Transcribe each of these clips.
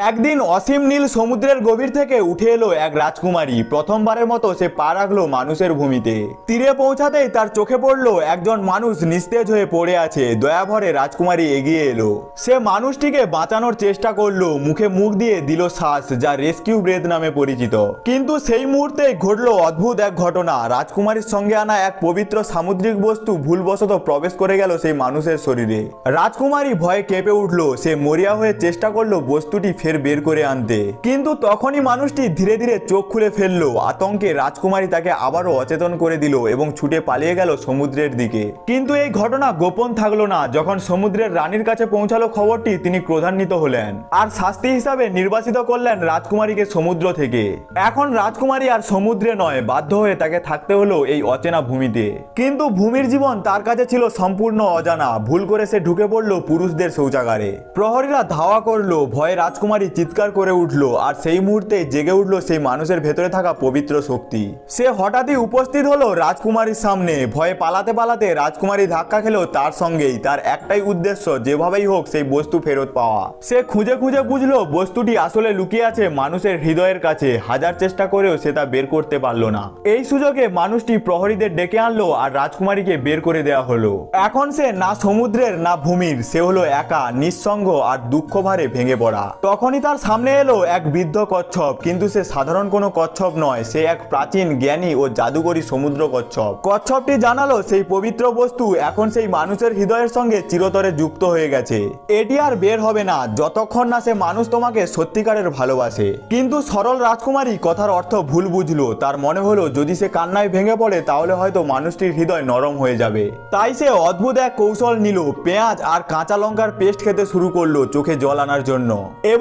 একদিন অসীম নীল সমুদ্রের গভীর থেকে উঠে এলো এক রাজকুমারী। প্রথমবারের মতো সে পা রাখল মানুষের ভূমিতে। তীরে পৌঁছাতেই তার চোখে পড়ল একজন মানুষ নিস্তেজ হয়ে পড়ে আছে। দয়াভরে রাজকুমারী এগিয়ে এলো। সে মানুষটিকে বাঁচানোর চেষ্টা করল, মুখে মুখ দিয়ে দিল শ্বাস, যা রেস্কিউ ব্রেথ নামে পরিচিত। কিন্তু সেই মুহূর্তে ঘটলো অদ্ভুত এক ঘটনা। রাজকুমারীর সঙ্গে আনা এক পবিত্র সামুদ্রিক বস্তু ভুলবশত প্রবেশ করে গেল সেই মানুষের শরীরে। রাজকুমারী ভয়ে কেঁপে উঠল। সে মরিয়া হয়ে চেষ্টা করল বস্তুটি ফের বের করে আনতে। কিন্তু তখনই মানুষটি ধীরে ধীরে চোখ খুলে ফেলল। আতঙ্কে রাজকুমারী তাকে আবারও অচেতন করে দিল এবং ছুটে পালিয়ে গেল সমুদ্রের দিকে। কিন্তু এই ঘটনা গোপন থাকল না। যখন সমুদ্রের রানীর কাছে পৌঁছালো খবরটি, তিনি ক্রোধান্বিত হলেন আর শাস্তি হিসাবে নির্বাচিত করলেন রাজকুমারীকে সমুদ্র থেকে। এখন রাজকুমারী আর সমুদ্রে নয়, বাধ্য হয়ে তাকে থাকতে হলো এই অচেনা ভূমিতে। কিন্তু ভূমির জীবন তার কাছে ছিল সম্পূর্ণ অজানা। ভুল করে সে ঢুকে পড়ল পুরুষদের শৌচাগারে। প্রহরীরা ধাওয়া করল, ভয়ে রাজকুমারী চিৎকার করে উঠল আর সেই মুহূর্তে জেগে উঠল সেই মানুষের ভেতরে থাকা পবিত্র শক্তি। সে হঠাৎই উপস্থিত হলো রাজকুমারীর সামনে। ভয়ে পালাতে পালাতে রাজকুমারী ধাক্কা খেলো তার সঙ্গেই। তার একটাই উদ্দেশ্য, যেভাবেই হোক সেই বস্তু ফেরত পাওয়া। সে খুঁজে খুঁজে বুঝলো বস্তুটি আসলে লুকিয়ে আছে মানুষের হৃদয়ের কাছে। হাজার চেষ্টা করেও সে তা বের করতে পারল না। এই সুযোগে মানুষটি প্রহরীদের ডেকে আনলো আর রাজকুমারীকে বের করে দেওয়া হলো। এখন সে না সমুদ্রের, না ভূমির, সে হলো একা, নিঃসঙ্গ আর দুঃখ ভারে ভেঙে পড়া। তখনই তার সামনে এলো এক বৃদ্ধ কচ্ছপ। কিন্তু সে সাধারণ কোনো কচ্ছপ নয়, সে এক প্রাচীন জ্ঞানী ও জাদুকরী সমুদ্র কচ্ছপ। কচ্ছপটি জানালো সেই পবিত্র বস্তু এখন সেই মানুষের হৃদয়ের সঙ্গে চিরতরে যুক্ত হয়ে গেছে। এটি আর বের হবে না, যতক্ষণ না সে মানুষ তোমাকে সত্যিকারের ভালোবাসে। কিন্তু সরল রাজকুমারী কথার অর্থ ভুল বুঝলো। তার মনে হলো, যদি সে কান্নায় ভেঙে পড়ে, তাহলে হয়তো মানুষটির হৃদয় নরম হয়ে যাবে। তাই সে অদ্ভুত এক কৌশল নিল, পেঁয়াজ আর কাঁচা লঙ্কার পেস্ট খেতে শুরু করল চোখে জল আনার জন্য।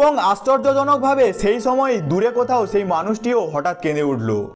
এবং আশ্চর্যজনকভাবে সেই সময় দূরে কোথাও সেই মানুষটিও হঠাৎ কেঁদে উঠল।